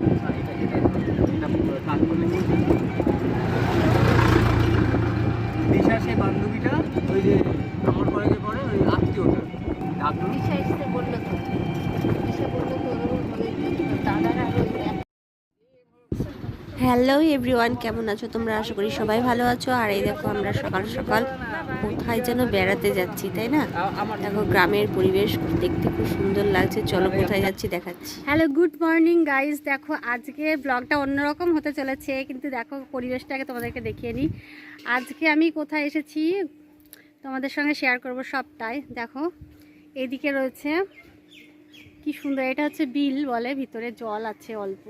এটা এটা এটা হ্যালো এভরিওয়ান, কেমন আছো তোমরা? আশা করি সবাই ভালো আছো। আর এই দেখো আমরা সকাল সকাল কোথায় যেন বেড়াতে যাচ্ছি, তাই না? দেখো গ্রামের পরিবেশ দেখতে খুব সুন্দর লাগছে। চলো কোথায় যাচ্ছি দেখাচ্ছি। Hello, good morning guys. দেখো আজকে ব্লগটা অন্যরকম হতে চলেছে, কিন্তু দেখো পরিবেশটাকে তোমাদেরকে দেখিয়ে নিই। আজকে আমি কোথায় এসেছি তোমাদের সঙ্গে শেয়ার করব সবটাই। দেখো, এদিকে রয়েছে, কি সুন্দর, এটা হচ্ছে বিল বলে, ভিতরে জল আছে অল্প।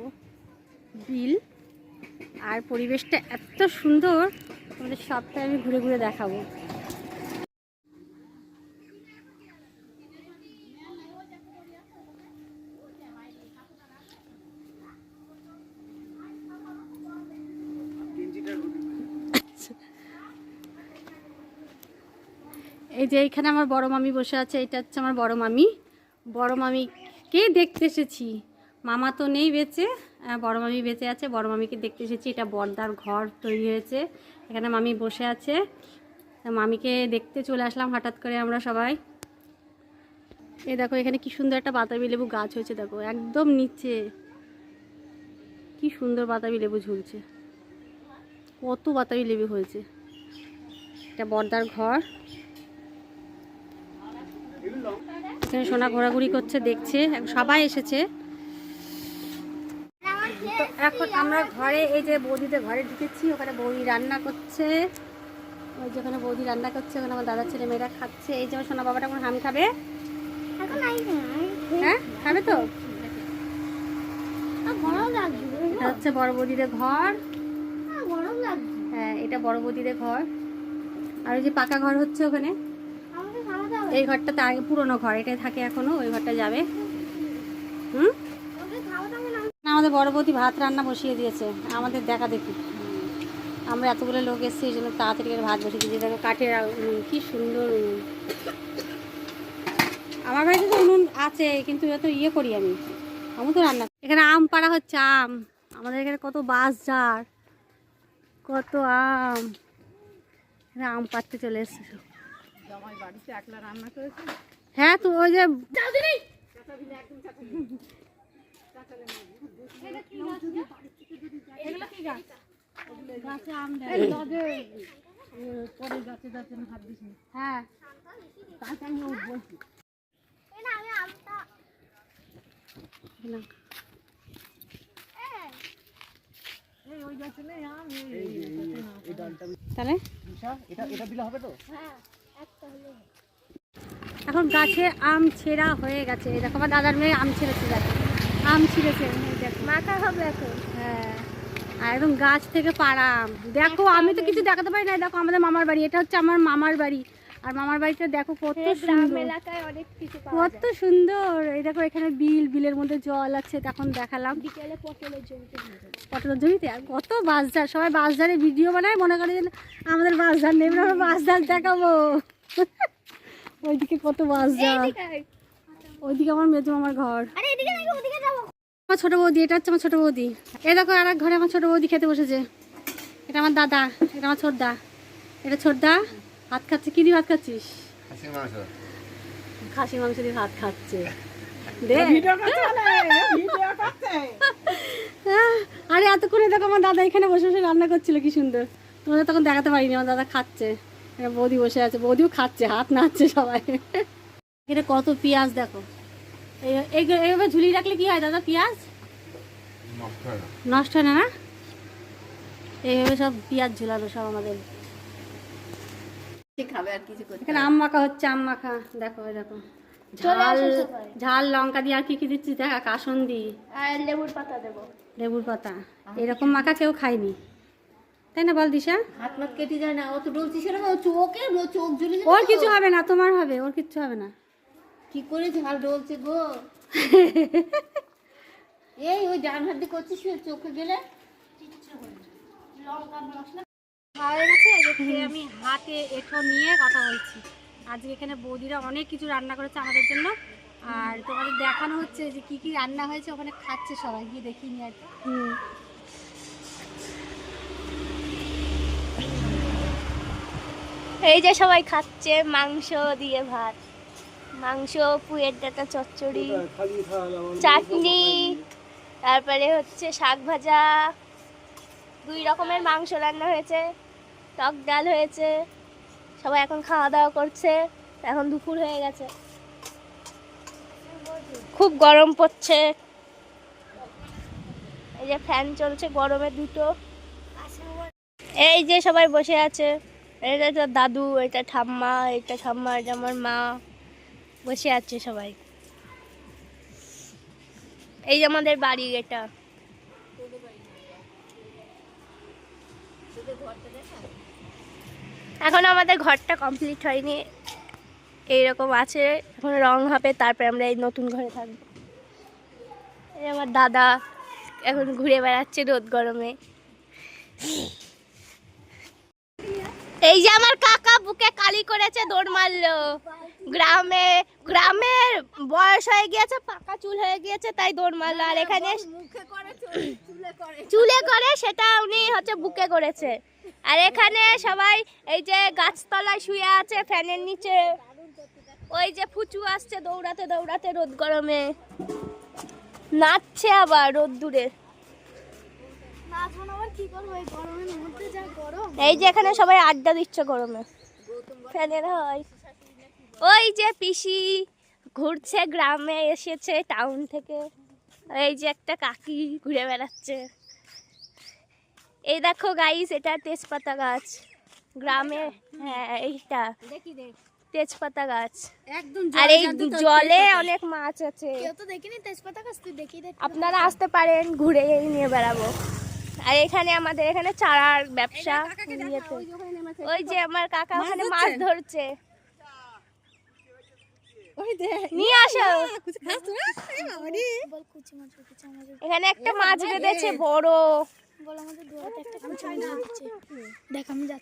বিল আর পরিবেশটা এত সুন্দর, তোমাদের সবটাই আমি ঘুরে ঘুরে দেখাবো। এই যে এইখানে আমার বড় মামি বসে আছে, এটা হচ্ছে আমার বড় মামি। বড় মামিকে দেখতে এসেছি। মামা তো নেই বেঁচে। বড় মামি বেঁচে আছে, বড় মামিকে দেখতে এসেছি, এটা বর্দার ঘর তৈরি হয়েছে। এখানে মামি বসে আছে। মামিকে দেখতে চলে আসলাম হঠাৎ করে আমরা সবাই। এই দেখো, এখানে কি সুন্দর একটা বাতাবি লেবু গাছ হয়েছে, দেখো, একদম নিচে। কি সুন্দর বাতাবি লেবু ঝুলছে। কত বাতাবি লেবু হয়েছে। এটা বর্দার ঘর। এখানে সোনা ঘোরাঘুরি করছে, দেখছে, সবাই এসেছে। তো এখন আমরা ঘরে এই যে বৌদিদের ঘরে ঢুকেছি ওখানে বৌদি রান্না করছে। ওই যেখানে বৌদি রান্না করছে ওখানে আমার দাদা ছেলে মেয়েরা খাচ্ছে। এই যে আমার সোনা বাবাটা এখন হাম খাবে? হ্যাঁ? খাবে তো? এটা হচ্ছে বড় বৌদিদের ঘর। হ্যাঁ এটা বড় বৌদিদের ঘর। আর ওই যে পাকা ঘর হচ্ছে ওখানে। এই ঘরটা তো আগে পুরনো ঘর এটাই থাকে এখনও ওই ঘরটা যাবে। হুম? আমাদের বড় বৌদি ভাত রান্না বসিয়ে দিয়েছে। আমাদের দেখা দেখি। আমরা এতগুলো লোক এসেছি এই জন্য তাড়াতাড়ি করে ভাত বসিয়ে দিয়েছি। দেখো কাঠের কি সুন্দর আমার বাড়িতে তো উনুন আছে কিন্তু এত ইয়ে করি আমি। আমি তো রান্না এখানে আম পাড়া হচ্ছে আম। আমাদের এখানে কত বাস ঝাড় কত আম। এখানে আম পাড়তে চলে এসছে হ্যাঁ তো ওই যে গাছে এখন গাছে আম ছেঁড়া হয়ে গেছে। দেখো আমার দাদার মেয়ে আম ছেড়েছে দেখো আম ছিঁড়েছে এই দেখো মাখা হবে এখন। হ্যাঁ। আর একদম গাছ থেকে পাড়া আম। দেখো আমি তো কিছু দেখাতে পারি না দেখো আমাদের মামার বাড়ি। এটা হচ্ছে আমার মামার বাড়ি। আর মামার বাড়িটা দেখো কত সুন্দর। অনেক কিছু কত সুন্দর। এই দেখো এখানে বিল বিলের মধ্যে জল আছে। তখন দেখালাম। পটলের জমিতে আর কত বাসঝার সবাই বাসঝারে ভিডিও বানায়। মনে করে যে আমাদের বাসঝার নেই আমরা বাসঝার দেখাবো। ওইদিকে কত বাসঝার ওইদিকে আমার মেজো আমার ঘর। আরে এদিকে নাকি আমার ছোট বৌদি এটা হচ্ছে আমার ছোট বৌদি। এই দেখো আর ঘরে আমার ছোট বৌদি খেতে বসেছে। এটা আমার দাদা এটা আমার ছোটদা। এটা ছোটদা ভাত খাচ্ছে। কি দিয়ে ভাত খাচ্ছিস? খাসি মাংস। দিয়ে ভাত খাচ্ছে। আরে এতক্ষণে দেখো আমার দাদা এখানে বসে বসে রান্না করছিল কি সুন্দর। তোমাদের তখন দেখাতে পারিনি আমার দাদা খাচ্ছে। বৌদি বসে আছে বৌদিও খাচ্ছে হাত নাচছে সবাই। এটা কত পেঁয়াজ দেখো। এই- এই- এইভাবে ঝুলিয়ে রাখলে কি হয় দাদা পেঁয়াজ? নষ্ট হয় না। না এইভাবে সব পেঁয়াজ ঝুলানো সব আমাদের। খাবে আর কিছু এখানে আম মাখা হচ্ছে আম মাখা। দেখো দেখো। ঝাল ঝাল লঙ্কা দিয়ে আর কি কি দিচ্ছি? দেখা কাসন্দি আর লেবুর পাতা দেবো। লেবুর পাতা। এরকম মাখা কেউ খায়নি। তাই না বল দিশা হাত মাত কেটে যায় না ও তো চোখে চোখ ওর কিছু হবে না তোমার হবে ওর কিচ্ছু হবে না। কি করে ঝাল ডলছে গো? এই ওই ডান হাত দিয়ে করছিস ওই চোখে গেলে? হয়ে গেছে আমি হাতে এঠো নিয়ে কথা বলছি। আজকে এখানে বৌদিরা অনেক কিছু রান্না করেছে আমাদের জন্য। আর তোমাদের দেখানো হচ্ছে যে কি কি রান্না হয়েছে ওখানে খাচ্ছে সবাই গিয়ে দেখিনি আর কি। হুম এই যে সবাই খাচ্ছে মাংস দিয়ে ভাত। মাংস পুয়ের ডাটা চচ্চড়ি চাটনি তারপরে হচ্ছে শাক ভাজা দুই রকমের মাংস রান্না হয়েছে টক ডাল হয়েছে সবাই এখন খাওয়া দাওয়া করছে এখন দুপুর হয়ে গেছে। খুব গরম পড়ছে। এই যে ফ্যান চলছে গরমে দুটো। এই যে সবাই বসে আছে এটা তো দাদু এটা ঠাম্মা এটা ঠাম্মা এটা আমার মা। বসে আছে সবাই। এই যে আমাদের বাড়ি এটা। এখন আমাদের ঘরটা কমপ্লিট হয়নি। এইরকম আছে, এখন রং হবে, তারপরে আমরা এই নতুন ঘরে থাকব। এই আমার দাদা এখন ঘুরে বেড়াচ্ছে রোদ গরমে। এই যে আমার কাকা বুকে কালি করেছে দৌড় মারলো। গ্রামে গ্রামের বয়স হয়ে গিয়েছে পাকা চুল হয়ে গিয়েছে তাই দৌড় মারলো। আর এখানে চুলে করে। সেটা উনি হচ্ছে বুকে করেছে। আর এখানে সবাই এই যে গাছতলায় শুয়ে আছে ফ্যানের নিচে। ওই যে ফুচু আসছে দৌড়াতে দৌড়াতে রোদ গরমে। নাচছে আবার রোদ দূরে এই যে এখানে সবাই আড্ডা দিচ্ছে গরমে। ফ্যানের হয়। ওই যে পিসি ঘুরছে গ্রামে এসেছে টাউন থেকে। এই যে একটা কাকি ঘুরে বেড়াচ্ছে। এই দেখো গাইস এটা তেজপাতা গাছ। গ্রামে হ্যাঁ এইটা। তেজপাতা গাছ। একদম আর এই জলে অনেক মাছ আছে। কেউ তো দেখিনি তেজপাতা গাছ তুই দেখি আপনারা আসতে পারেন ঘুরে নিয়ে বেড়াবো। আর এখানে আমাদের এখানে চারার ব্যবসা ওই যে আমার কাকা ওখানে মাছ ধরছে। নিয়ে আসো। এখানে একটা মাছ বেঁধেছে বড়।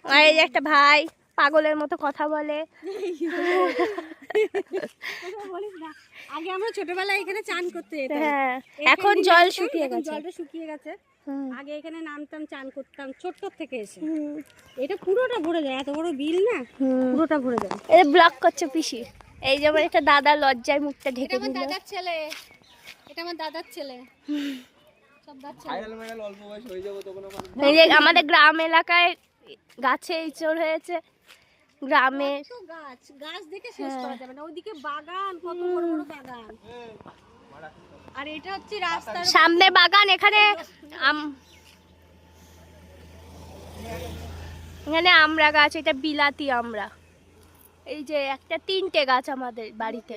আর এই যে একটা ভাই পাগলের মতো কথা বলে। আগে আমরা ছোটবেলায় এখানে চান করতে হ্যাঁ এখন জল শুকিয়ে গেছে। জলটা শুকিয়ে গেছে। আগে এখানে নামতাম চান করতাম ছোট্ট থেকে এসে। এটা পুরোটা ভরে যায় এত বড় বিল না পুরোটা ভরে যায়। এই ব্লক করছে পিসি। এই যেমন একটা দাদা লজ্জায় মুখটা ঢেকে দিল। ছেলে। এটা আমার দাদার ছেলে। সব দাদার ছেলে। ভাইরাল ভাইরাল অল্প বয়স যাব তখন আমার এই যে আমাদের গ্রাম এলাকায় গাছে ইঁচড় হয়েছে। গ্রামে। গাছ গাছ দেখে শেষ করা যাবে না। ওইদিকে বাগান কত বড় বড় বাগান। আর এটা হচ্ছে রাস্তার সামনে বাগান এখানে আম এখানে আমরা গাছ এটা বিলাতি আমরা। এই যে একটা তিনটে গাছ আমাদের বাড়িতে।